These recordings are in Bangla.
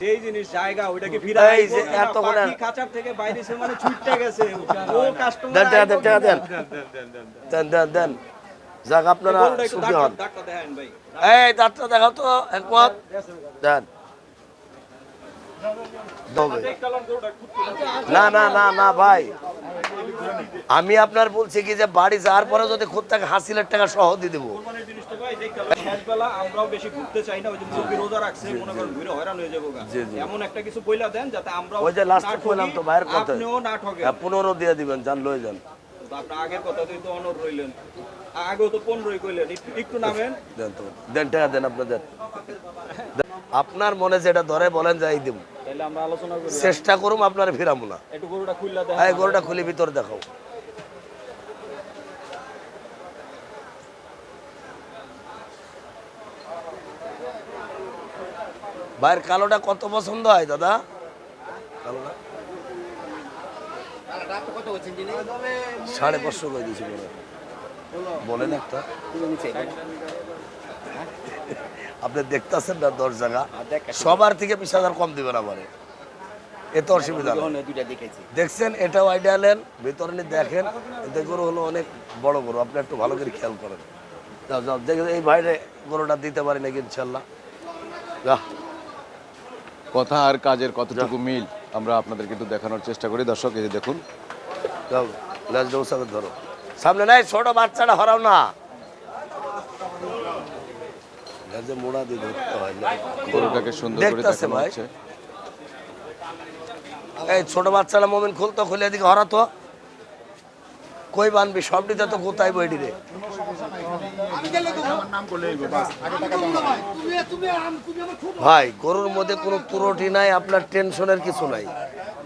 যেই জিনিস জায়গা ওইটাকে ফিরে এই যে আর- খাঁচার থেকে বাইরে সে মানে ছুটতে গেছে। ও কাস্টমার দেন দেন দেন দেন দেন দেন দেন যাক আপনারা সুখী হন। ডাক্তার দেখেন ভাই। এই ডাক্তার দেখাও তো একমত। দেন। না না না না ভাই। আমি আপনার বলছি কি যে বাড়ি যাওয়ার পরে যদি খুব তাকে হাসিলের টাকা সহ দিয়ে দেবো। কোরবানির জিনিসটা ভাই যে কারণে শেষবেলা আমরাও বেশি ঘুরতে চাই না ওই যে রোজা রাখছে মনে করেন ঘুরে হয়রান হয়ে যাব গা। জি, জি। এমন একটা কিছু বইলা দেন যাতে আমরা ওই যে লাস্টে কইলাম তো বাইরের কথা। আপনিও না ঠকেন হ্যাঁ, পনেরো দিয়ে দিবেন যান লয়ে যান। আগের তো অনর রইলেন। আগেও তো পনেরোই কইলেন একটু- নামেন। দেন টাকা দেন দেন। আপনার মনে যেটা ধরে বলেন যাই দিব। চেষ্টা করুম আপনার ফিরামু না। একটু গরুটা খুলে ভিতরে দেখাও। ভাইয়ের কালোটা কত পছন্দ হয় দাদা? কালোটা? সাড়ে পাঁচশো করে দিয়েছি বলেন একটা। আপনি দেখতেছেন না দশ জায়গা? সবার থেকে বিশ হাজার কম দিবেন আমারে। এত অসুবিধা দেখছেন এটাও আইডিয়া নেন ভিতরে নিয়ে দেখেন এতে গরু হলো অনেক বড় গরু। আপনি একটু ভালো করে খেয়াল করেন। যাও যাও এই বাইরে গরুটা দিতে পারি নাকি ইনশাল্লাহ। কথা আর কাজের কতটুকু মিল আমরা আপনাদের কিন্তু দেখানোর চেষ্টা করি। দর্শক এই দেখুন। যাও লেজ ডৌসাকে ধরো। সামনে নাই ছোট বাচ্চাটা হরাও না। লেজে মোড়া দিয়ে ধরতে হয় না। গরুটাকে সুন্দর করে দেখতাছে ভাই। এই ছোট বাচ্চাটা মোমেন খুলতো খুলে এদিকে হরাতো। কই বানবি সব দিতে তো কোথায় বইডি রে। ভাই গরুর মধ্যে কোনো ত্রুটি নাই আপনার টেনশনের কিছু নাই।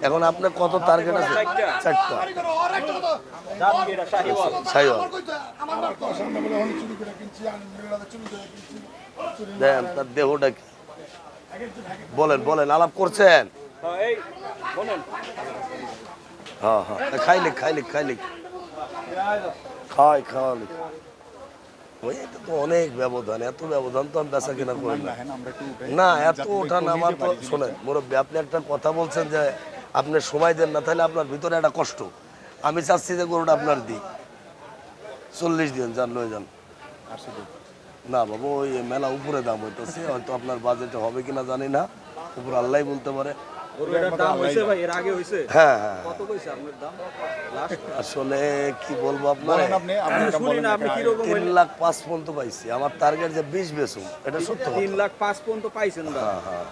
এখন আপনার কত টার্গেট আছে? চারটা। সাইওয়াল। দেন তার দেহটা কি? বলেন বলেন আলাপ করছেন? হ্যাঁ, হ্যাঁ হ্যাঁ খাইলে খাইলে খাইলে খাই খাওয়ালি ওই এটা তো অনেক ব্যবধান এত ব্যবধান তো আমি বেচা কেনা করি না। না এত ওঠান আমার তো শোনেন মুরব্বী আপনি একটা কথা বলছেন যে আপনি সময় দেন না তাহলে আপনার ভিতরে একটা কষ্ট। আমি চাচ্ছি যে গরুটা আপনার দিই চল্লিশ দিন যান লয়ে যান। না বাবু ওই মেলা উপরে দাম হইতেছে হয়তো আপনার বাজেটে হবে কিনা জানি না। উপর আল্লাহ বলতে পারে। হ্যাঁ হ্যাঁ। আসলে কি বলব আপনার? তিন লাখ পাঁচ পর্যন্ত পাইছি। আমার টার্গেট যে বিশ বেচুম এটা সত্য তিন লাখ পাঁচ পর্যন্ত পাইছেন দা হ্যাঁ।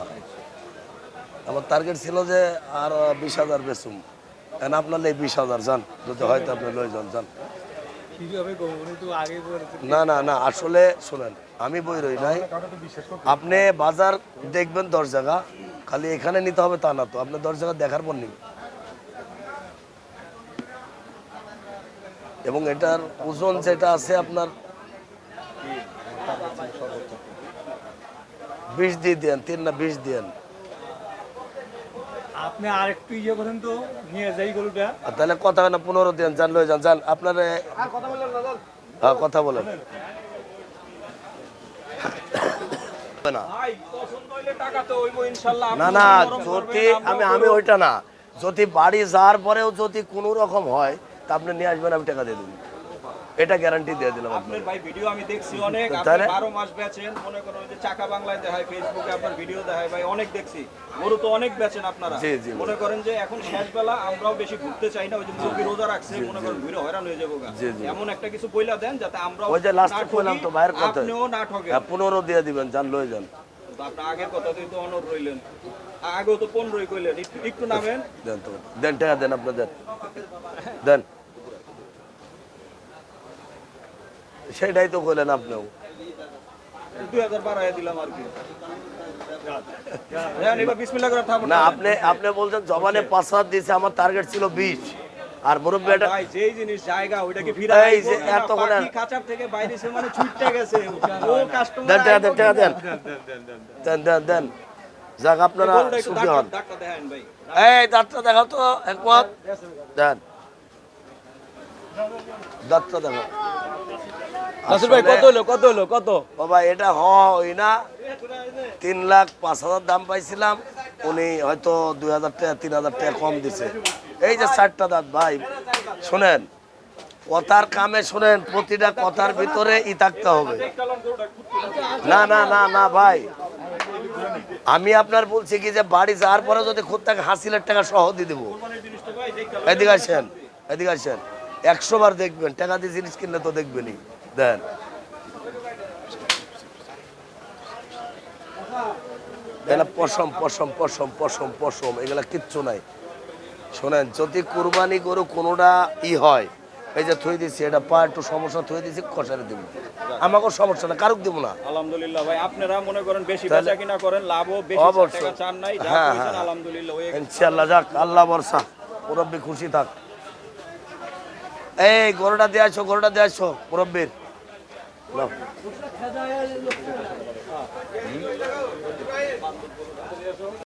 আমার টার্গেট ছিল যে আর বিশ হাজার এখন আপনার এই বিশ হাজার যান। যদি হয়তো আপনি লয়ে যান যান। না না না, আসলে শোনেন, আমি বই রই নাই। আপনি বাজার দেখবেন দশ জায়গা, খালি এখানে নিতে হবে তা না তো, আপনি দশ জায়গা দেখার পর নিবেন। এবং এটার ওজন যেটা আছে আপনার বিশ দিয়ে দেন, তিন না বিশ দেন। আপনি আর একটু ইয়ে করেন তো নিয়ে যাই গরুটা। তাহলে কথা না পনেরো দেন যান লয়ে যান। যান আপনার হ্যাঁ কথা বলেন না। ভাই পছন্দ হইলে টাকা তো হইবো ইনশাআল্লাহ না আপনি না নরম যদি আমি আমি ওইটা না। যদি বাড়ি যাওয়ার পরেও যদি কোনো রকম হয় তা আপনি নিয়ে আসবেন আমি টাকা দিয়ে দেবো। এটা গ্যারান্টি দিয়ে দিলাম আপনার ভাই ভিডিও আমি দেখছি অনেক। আপনি তাহলে? বারো মাস বেচেন মনে করো যে চাকা বাংলায় দেখায় ফেসবুকে আপনার ভিডিও দেখায়। ভাই অনেক দেখছি। গরু তো অনেক বেচেন আপনারা। মনে করেন যে এখন শেষ বেলা আমরাও বেশি ঘুরতে চাই না ওই যে মুরগি রোজা রাখছে মনে করেন ঘুরে হয়রান হয়ে যাব। এমন একটা কিছু বইলা দেন যাতে আমরা ওই যে লাস্টে কইলাম তো বাইরের কথা। আপনিও না ঠকেন হ্যাঁ পনেরো দিয়ে দিবেন যান লয়ে যান। তো আপনার আগের কথাতেই তো অনর রইলেন। আগেও তো পনেরোই কইলেন। একটু- নামেন। দেন তো দেন টাকা দেন আপনার দেন দেন সেটাই তো কইলেন আপনিও দুই হাজার বাড়াই দিলাম আর কি হ্যাঁ, এবার বিসমিল্লাহ করে থামুন। না আপনি আপনি বলছেন জবানে পাঁচ হাজার দিয়েছে আমার টার্গেট ছিল বিশ। আর মুরব্বী এটা যেই জিনিস জায়গা ওইটাকে ফিরে এই যে এতক্ষণ আর- থেকে বাইরে সে মানে ছুটতে গেছে। ও কাস্টমার দেন টাকা দেন দেন দেন দেন দেন যাক আপনারা সুখী হন। এই দাঁতটা দেখাও তো একমত। দেন। দাঁতটা ভাই, কত হলো কত হলো, কত? বাবা, এটা হয় না। তিন লাখ পাঁচ হাজার দাম পাইছিলাম। উনি হয়তো হাজার টাকা, তিন হাজার টাকা কম দিছে। এই যে ভাই, শোনেন, কথার কামে শোনেন, প্রতিটা কথার ভিতরে ই থাকতে হবে। না না না না, ভাই। আমি আপনার বলছি কি যে, বাড়ি যাওয়ার পরে যদি খুব তাকে হাসিলের টাকা সহ দিয়ে দেবো। এদিকে আসেন এদিকে আসেন। একশো বার দেখবেন, টাকা দিয়ে জিনিস কিনলে তো দেখবেনই। দেন। এগুলা পশম পশম পশম পশম পশম এগুলা কিচ্ছু নাই। শোনেন যদি কুরবানি গরু কোনোটা ই হয় এই যে থই দিছি এটা পা একটু সমস্যা থই দিছি খসারে দিব। আমাকেও সমস্যা না কারুক দিব না। আলহামদুলিল্লাহ ভাই আপনারা মনে করেন বেশি বেচা কিনা করেন লাভও বেশি। টাকা চান নাই যা হ্যাঁ, করেছেন হ্যাঁ। আলহামদুলিল্লাহ ওই ইনশাল্লাহ যাক আল্লাহ বর্ষা মুরব্বী খুশি থাক। এই গরুটা দিয়ে আসো গরুটা দিয়ে আসো মুরব্বীর। নাও।